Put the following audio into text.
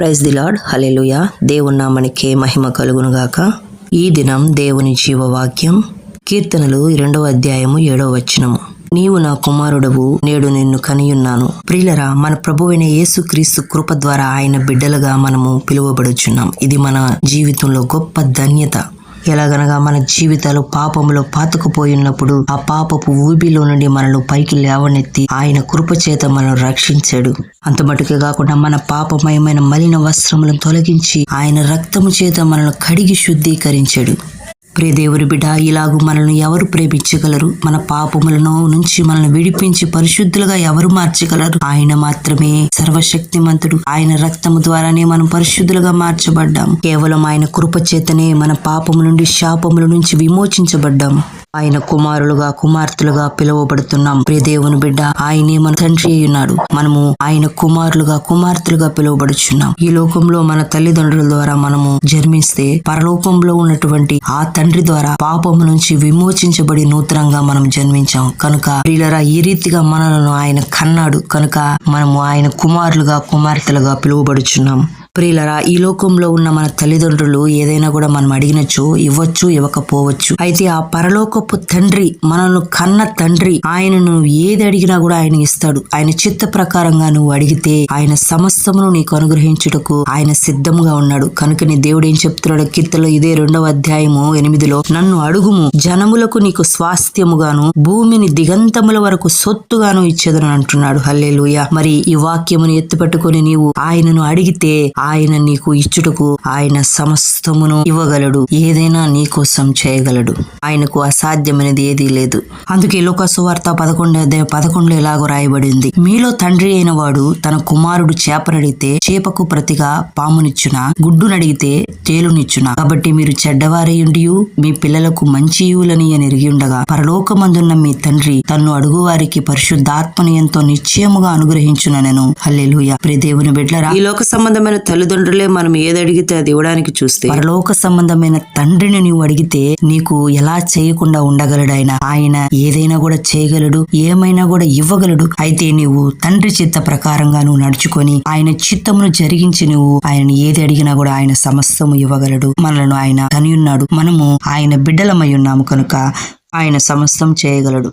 Praise the lord hallelujah దేవున్నామనికే మహిమ కలుగునుగాక. ఈ దినం దేవుని జీవవాక్యం కీర్తనలు రెండవ అధ్యాయము ఏడవ వచనము. నీవు నా కుమారుడవు నేడు నిన్ను కనియున్నాను. ప్రియులరా మన ప్రభువైన యేసుక్రీస్తు కృప ద్వారా ఆయన బిడ్డలుగా మనము పిలువబడుచున్నాం. ఇది మన జీవితంలో గొప్ప ధన్యత. ఎలాగనగా మన జీవితాలు పాపములో పాతుకుపోయినప్పుడు ఆ పాపపు ఊబిలో నుండి మనల్ని పైకి లేవనెత్తి ఆయన కృప చేత రక్షించాడు. అంత మటుకే కాకుండా మన పాపమయమైన మలిన వస్త్రములను తొలగించి ఆయన రక్తము చేత మనల్ని కడిగి శుద్ధీకరించాడు. ప్రియ దేవుని బిడ్డ ఇలాగు మనల్ని ఎవరు ప్రేమించగలరు? మన పాపములను నుంచి మనల్ని విడిపించి పరిశుద్ధులుగా ఎవరు మార్చగలరు? ఆయన మాత్రమే సర్వశక్తిమంతుడు. ఆయన రక్తము ద్వారానే మనం పరిశుద్ధులుగా మార్చబడ్డాం కేవలం ఆయన కృప చేతనే మన పాపము నుండి శాపముల నుంచి విమోచించబడ్డాము. ఆయన కుమారులుగా కుమార్తెలుగా పిలువబడుతున్నాం. ప్రియదేవుని బిడ్డ ఆయనే మన తండ్రి అయి ఉన్నాడు మనము ఆయన కుమారులుగా కుమార్తెలుగా పిలువబడుచున్నాం. ఈ లోకంలో మన తల్లిదండ్రుల ద్వారా మనము జన్మిస్తే పరలోకంలో ఉన్నటువంటి ఆ తండ్రి ద్వారా పాపము నుంచి విమోచించబడి నూతనంగా మనం జన్మించాం. కనుక ప్రియులరా ఈ రీతిగా మనలను ఆయన కన్నాడు. కనుక మనము ఆయన కుమారులుగా కుమార్తెలుగా పిలువబడుచున్నాం. ప్రియులరా ఈ లోకంలో ఉన్న మన తల్లిదండ్రులు ఏదైనా కూడా మనం అడిగినచో ఇవ్వచ్చు ఇవ్వకపోవచ్చు. అయితే ఆ పరలోకపు తండ్రి మనల్ని కన్న తండ్రి ఆయనను ఏది అడిగినా కూడా ఆయన ఇస్తాడు. ఆయన చిత్త ప్రకారంగా నువ్వు అడిగితే ఆయన సమస్తమును నీకు అనుగ్రహించుటకు ఆయన సిద్ధంగా ఉన్నాడు. కనుక నీ దేవుడు ఏం చెప్తున్నాడు? కీర్తలో ఇదే రెండవ అధ్యాయము ఎనిమిదిలో నన్ను అడుగుము జనములకు నీకు స్వాస్థ్యముగాను భూమిని దిగంతముల వరకు సొత్తుగాను ఇచ్చేదని అంటున్నాడు. హల్లెలూయ. మరి ఈ వాక్యమును ఎత్తుపట్టుకొని నీవు ఆయనను అడిగితే ఆయన నీకు ఇచ్చుటకు ఆయన సమస్తమును ఇవ్వగలడు. ఏదైనా నీ కోసం చేయగలడు. ఆయనకు అసాధ్యమైనది ఏదీ లేదు. అందుకే లోకసు వార్త పదకొండు అధ్యాయం పదకొండులో ఎలాగో రాయబడింది. మీలో తండ్రి అయిన వాడు తన కుమారుడు చేపనడిగితే చేపకు ప్రతిగా పామునిచ్చున? గుడ్డునడిగితే తేలునిచ్చున? కాబట్టి మీరు చెడ్డవారయుండి మీ పిల్లలకు మంచి యువులని అని ఎరిగి ఉండగా పరలోకమందున్న మీ తండ్రి తన్ను అడుగువారికి పరిశుద్ధాత్మను ఎంతో నిశ్చయముగా అనుగ్రహించునను హల్లెలూయ. ప్రియ దేవుని బిడ్డరా ఈ లోక సంబంధమైన తల్లిదండ్రులే మనం ఏదడిగితే అది ఇవ్వడానికి చూస్తే పరలోక సంబంధమైన తండ్రిని నువ్వు అడిగితే నీకు ఎలా చేయకుండా ఉండగలడు ఆయన ఆయన ఏదైనా కూడా చేయగలడు ఏమైనా కూడా ఇవ్వగలడు. అయితే నీవు తండ్రి చిత్త ప్రకారంగా నువ్వు నడుచుకొని ఆయన చిత్తమును జరిగించి నువ్వు ఆయన ఏది అడిగినా కూడా ఆయన సమస్తము ఇవ్వగలడు. మనలను ఆయన కనియున్నాడు. మనము ఆయన బిడ్డలమై ఉన్నాము కనుక ఆయన సమస్తం చేయగలడు.